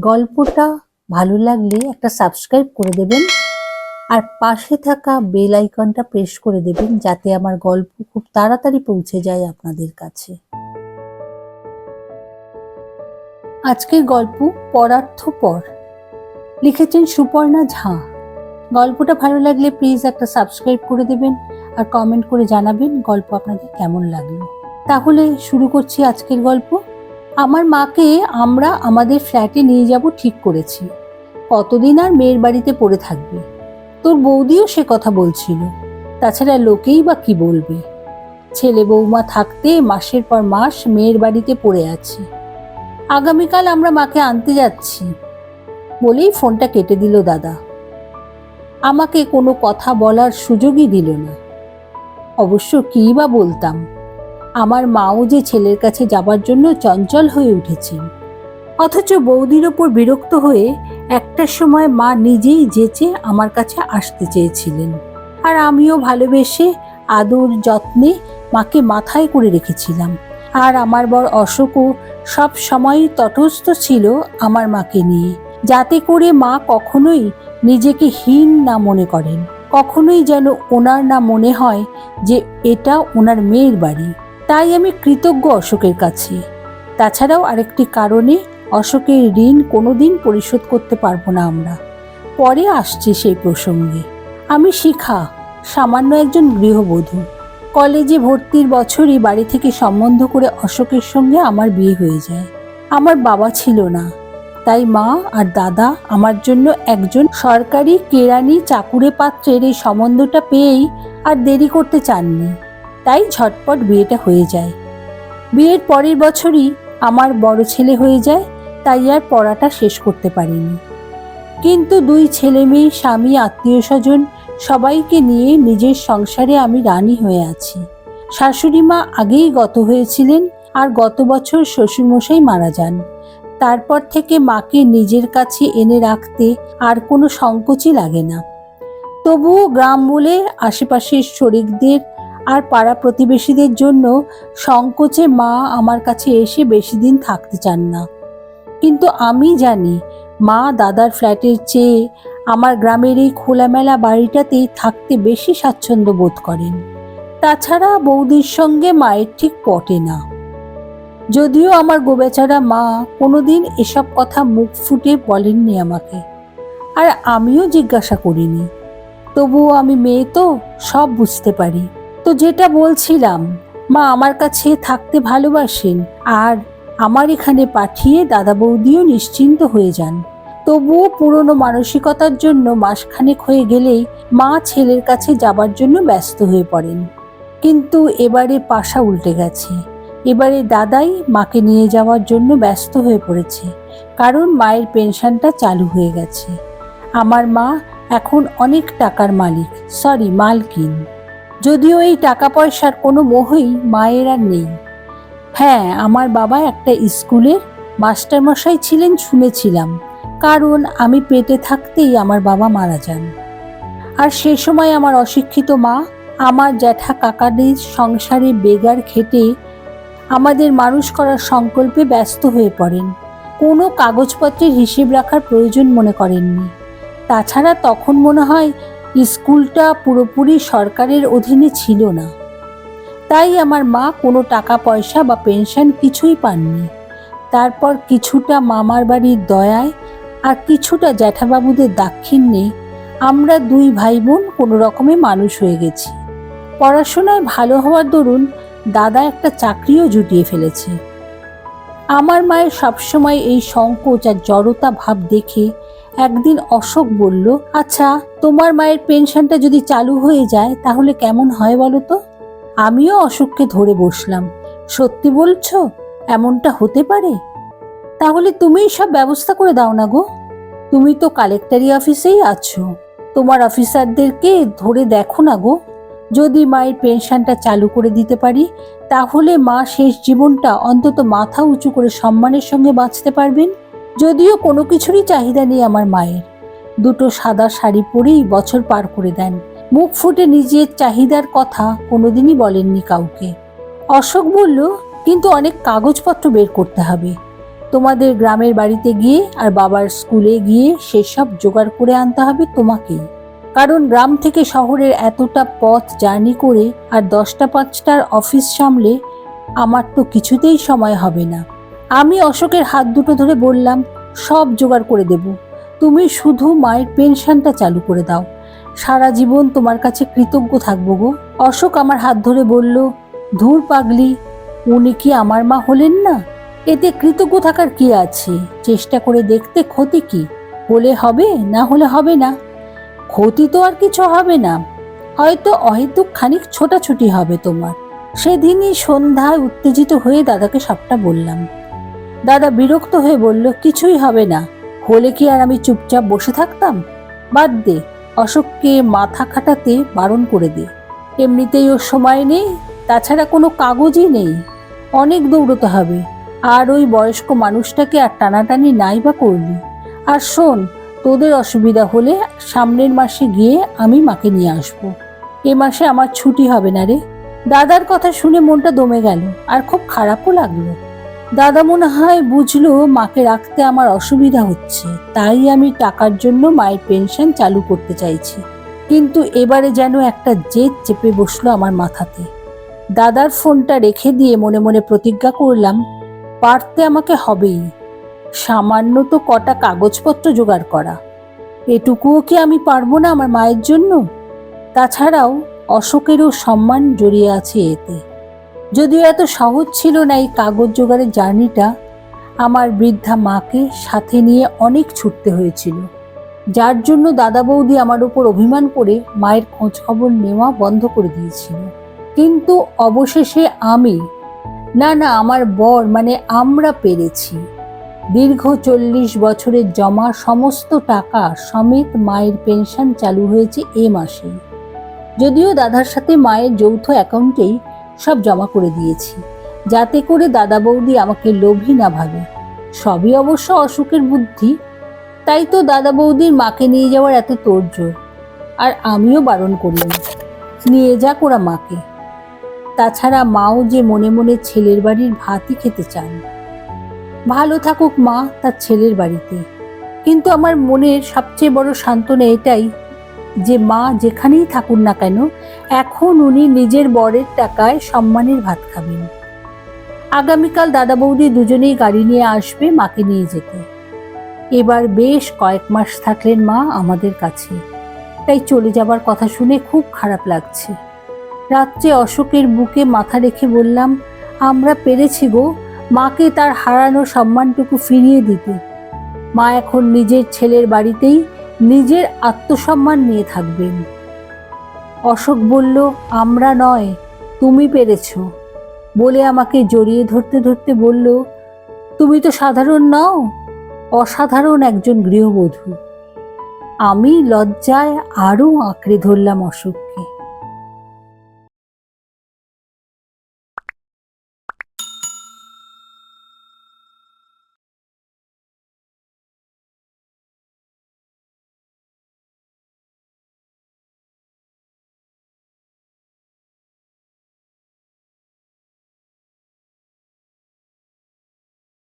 গল্পটা ভালো লাগলে একটা সাবস্ক্রাইব করে দেবেন। আর পাশে থাকা বেল আইকনটা প্রেস করে দেবেন যাতে আমার গল্প খুব তাড়াতাড়ি পৌঁছে যায় আপনাদের কাছে। আজকের গল্প পরার্থ পর। লিখেছেন সুপর্ণা ঝা। গল্পটা ভালো লাগলে প্লিজ একটা সাবস্ক্রাইব করে দেবেন আর কমেন্ট করে জানাবেন গল্প আপনাদের কেমন লাগল। তাহলে শুরু করছি আজকের গল্প। আমার মাকে আমরা আমাদের ফ্ল্যাটে নিয়ে যাব ঠিক করেছি। কতদিন আর মেয়ের বাড়িতে পড়ে থাকবে? তোর বৌদিও সে কথা বলছিল। তাছাড়া লোকেই বা কি বলবে? ছেলে বৌমা থাকতে মাসের পর মাস মেয়ের বাড়িতে পড়ে আছে। আগামীকাল আমরা মাকে আনতে যাচ্ছি। বলেই ফোনটা কেটে দিল দাদা। আমাকে কোনো কথা বলার সুযোগই দিল না। অবশ্য কী বা বলতাম। আমার মাও যে ছেলের কাছে যাবার জন্য চঞ্চল হয়ে উঠেছেন অথচ বৌদির ওপর বিরক্ত হয়ে একটা সময় মা নিজেই যেচে আমার কাছে আসতে চেয়েছিলেন। আর আমিও ভালোবেসে আদর যত্নে মাকে মাথায় করে রেখেছিলাম। আর আমার বর অশোকও সব সময় তটস্থ ছিল আমার মাকে নিয়ে। যাতে করে মা কখনোই নিজেকে হীন না মনে করেন। কখনোই যেন ওনার না মনে হয় যে এটা ওনার মেয়ের বাড়ি। তাই আমি কৃতজ্ঞ অশোকের কাছে। তাছাড়াও আরেকটি কারণে অশোকের ঋণ কোনোদিন পরিশোধ করতে পারব না আমরা। পরে আসছি সেই প্রসঙ্গে। আমি শিখা, সামান্য একজন গৃহবধূ। কলেজে ভর্তির বছরই বাড়ি থেকে সম্বন্ধ করে অশোকের সঙ্গে আমার বিয়ে হয়ে যায়। আমার বাবা ছিল না। তাই মা আর দাদা আমার জন্য একজন সরকারি কেরানি চাকুরে পাত্রের এই সম্বন্ধটা পেয়েই আর দেরি করতে চাননি। তাই ঝটপট বিয়েটা হয়ে যায়। বিয়ের পরের বছরই আমার বড় ছেলে হয়ে যায়, তাই আর পড়াটা শেষ করতে পারিনি। কিন্তু দুই ছেলে মেয়ে, স্বামী, আত্মীয় স্বজন সবাইকে নিয়ে নিজের সংসারে আমি রানী হয়ে আছি। শাশুড়ি মা আগেই গত হয়েছিলেন আর গত বছর শ্বশুরমশাই মারা যান। তারপর থেকে মাকে নিজের কাছে এনে রাখতে আর কোনো সংকোচই লাগে না। তবুও গ্রাম বলে আশেপাশের শরিকদের আর পাড়া প্রতিবেশীদের জন্য সংকোচে মা আমার কাছে এসে বেশি দিন থাকতে চান না। কিন্তু আমি জানি মা দাদার ফ্ল্যাটের চেয়ে আমার গ্রামের এই খোলামেলা বাড়িটাতেই থাকতে বেশি স্বাচ্ছন্দ্য বোধ করেন। তাছাড়া বৌদির সঙ্গে মায়ের ঠিক পটে না। যদিও আমার গোবেচারা মা কোনোদিন এসব কথা মুখ ফুটে বলেননি আমাকে। আর আমিও জিজ্ঞাসা করিনি। তবুও আমি মেয়ে তো, সব বুঝতে পারি। তো যেটা বলছিলাম, মা আমার কাছে থাকতে ভালোবাসেন আর আমার এখানে পাঠিয়ে দাদা বৌদিও নিশ্চিন্ত হয়ে যান। তবুও পুরনো মানসিকতার জন্য মাসখানেক হয়ে গেলেই মা ছেলের কাছে যাবার জন্য ব্যস্ত হয়ে পড়েন। কিন্তু এবারে পাশা উল্টে গেছে। এবারে দাদাই মাকে নিয়ে যাওয়ার জন্য ব্যস্ত হয়ে পড়েছে, কারণ মায়ের পেনশনটা চালু হয়ে গেছে। আমার মা এখন অনেক টাকার মালিক, সরি মালকিন। যদিও এই টাকা পয়সার কোনো মোহই মায়ের আর নেই। হ্যাঁ আমার বাবা একটা স্কুলের মাস্টারমশাই ছিলেন, শুনেছিলাম। কারণ আমি পেটে থাকতেই আমার বাবা মারা যান। আর সে সময় আমার অশিক্ষিত মা, আমার জ্যাঠা কাকাদের সংসারে বেগার খেটে আমাদের মানুষ করার সংকল্পে ব্যস্ত হয়ে পড়েন। কোনো কাগজপত্রের হিসেব রাখার প্রয়োজন মনে করেননি। তাছাড়া তখন মনে হয় স্কুলটা পুরোপুরি সরকারের অধীনে ছিল না। তাই আমার মা কোনো টাকা, পয়সা বা পেনশন কিছুই পাননি। তারপর কিছুটা মামার বাড়ির দয়ায় আর কিছুটা জ্যাঠাবাবুদের দাক্ষিণ্যে আমরা দুই ভাই বোন কোনো রকমে মানুষ হয়ে গেছি। পড়াশোনায় ভালো হওয়ার দরুন দাদা একটা চাকরিও জুটিয়ে ফেলেছে। আমার মায়ের সবসময় এই সংকোচ আর জড়তা ভাব দেখে একদিন অশোক বলল আচ্ছা তোমার মায়ের পেনশনটা যদি চালু হয়ে যায়, তাহলে কেমন হয় বলো তো? আমিও অশোককে ধরে বসলাম। সত্যি বলছো? এমনটা হতে পারে? তাহলে তুমিই সব ব্যবস্থা করে দাও না গো। তুমি তো কালেক্টারি অফিসেই আছো। তোমার অফিসারদেরকে ধরে দেখো না গো। যদি মায়ের পেনশনটা চালু করে দিতে পারি, তাহলে মা শেষ জীবনটা অন্তত মাথা উঁচু করে সম্মানের সঙ্গে বাঁচতে পারবেন। যদিও কোনো কিছুরই চাহিদা নেই আমার মায়ের। দুটো সাদা শাড়ি পরেই বছর পার করে দেন। মুখ ফুটে নিজের চাহিদার কথা কোনোদিনই বলেননি কাউকে। অশোক বলল, কিন্তু অনেক কাগজপত্র বের করতে হবে। তোমাদের গ্রামের বাড়িতে গিয়ে আর বাবার স্কুলে গিয়ে সেসব জোগাড় করে আনতে হবে তোমাকেই। কারণ গ্রাম থেকে শহরের এতটা পথ জার্নি করে আর দশটা পাঁচটার অফিস সামলে আমার তো কিছুতেই সময় হবে না। আমি অশোকের হাত দুটো ধরে বললাম, সব জোগাড় করে দেব। তুমি শুধু মায়ের পেনশনটা চালু করে দাও। সারা জীবন তোমার কাছে কৃতজ্ঞ থাকব গো। অশোক আমার হাত ধরে বলল, ধুর পাগলি, উনি কি আমার মা হলেন না? এতে কৃতজ্ঞ থাকার কি আছে? চেষ্টা করে দেখতে ক্ষতি কি? হলে হবে, না হলে হবে না। ক্ষতি তো আর কিছু হবে না। হয়তো অহেতুক খানিক ছোটাছুটি হবে তোমার। সেদিনই সন্ধ্যায় উত্তেজিত হয়ে দাদাকে সবটা বললাম। দাদা বিরক্ত হয়ে বলল, কিছুই হবে না। হলে কি আর আমি চুপচাপ বসে থাকতাম? বাদ দে, অশোককে মাথা খাটাতে বারণ করে দে। এমনিতেই ওর সময় নেই, তাছাড়া কোনো কাগজই নেই। অনেক দৌড়তে হবে। আর ওই বয়স্ক মানুষটাকে আর টানাটানি নাই বা করলি। আর শোন, তোদের অসুবিধা হলে সামনের মাসে গিয়ে আমি মাকে নিয়ে আসব। এ মাসে আমার ছুটি হবে না রে। দাদার কথা শুনে মনটা দমে গেল, আর খুব খারাপও লাগল। দাদা মনে হয় বুঝলো, মাকে রাখতে আমার অসুবিধা হচ্ছে, তাই আমি টাকার জন্য মায়ের পেনশন চালু করতে চাইছি। কিন্তু এবারে যেন একটা জেদ চেপে বসল আমার মাথাতে। দাদার ফোনটা রেখে দিয়ে মনে মনে প্রতিজ্ঞা করলাম, পারতে আমাকে হবেই। সামান্য তো কটা কাগজপত্র জোগাড় করা। এটুকুও কি আমি পারব না আমার মায়ের জন্য? তাছাড়াও অশোকেরও সম্মান জড়িয়ে আছে এতে। যদিও এত সহজ ছিল না এই কাগজ জোগাড়ের জার্নিটা, আমার বৃদ্ধা মাকে সাথে নিয়ে অনেক ছুটতে হয়েছিল। যার জন্য দাদা বৌদি আমার উপর অভিমান করে মায়ের খোঁজ খবর নেওয়া বন্ধ করে দিয়েছিল। কিন্তু অবশেষে আমি, না না, আমার বর মানে আমরা পেরেছি। দীর্ঘ চল্লিশ বছরের জমা সমস্ত টাকা সমেত মায়ের পেনশন চালু হয়েছে এ মাসে যদিও দাদার সাথে মায়ের যৌথ অ্যাকাউন্টেই সব জমা করে দিয়েছি। যাতে করে দাদা বৌদি আমাকে লোভী না ভাবে। সবই অবশ্য অসুখের বুদ্ধি। তাই তো দাদা বৌদির মাকে নিয়ে যাওয়ার এত তোড়জোড়। আর আমিও বারণ করিনি। নিয়ে যা ওরা মাকে। তাছাড়া মাও যে মনে মনে ছেলের বাড়ির ভাতই খেতে চান। ভালো থাকুক মা তার ছেলের বাড়িতে। কিন্তু আমার মনের সবচেয়ে বড় সান্ত্বনা এটাই যে মা যেখানেই থাকুন না কেন, এখন উনি নিজের বরের টাকায় সম্মানের ভাত খাবেন। আগামীকাল দাদা বৌদি দুজনেই গাড়ি নিয়ে আসবে মাকে নিয়ে যেতে। এবার বেশ কয়েক মাস থাকলেন মা আমাদের কাছে। তাই চলে যাবার কথা শুনে খুব খারাপ লাগছে। রাত্রে অশোকের বুকে মাথা রেখে বললাম, আমরা পেরেছি গো, মাকে তার হারানো সম্মানটুকু ফিরিয়ে দিতে। মা এখন নিজের ছেলের বাড়িতেই নিজের আত্মসম্মান নিয়ে থাকবেন। অশোক বলল, আমরা নয়, তুমি পেরেছ। বলে আমাকে জড়িয়ে ধরতে ধরতে বলল, তুমি তো সাধারণ নও, অসাধারণ একজন গৃহবধূ। আমি লজ্জায় আরও আঁকড়ে ধরলাম অশোককে।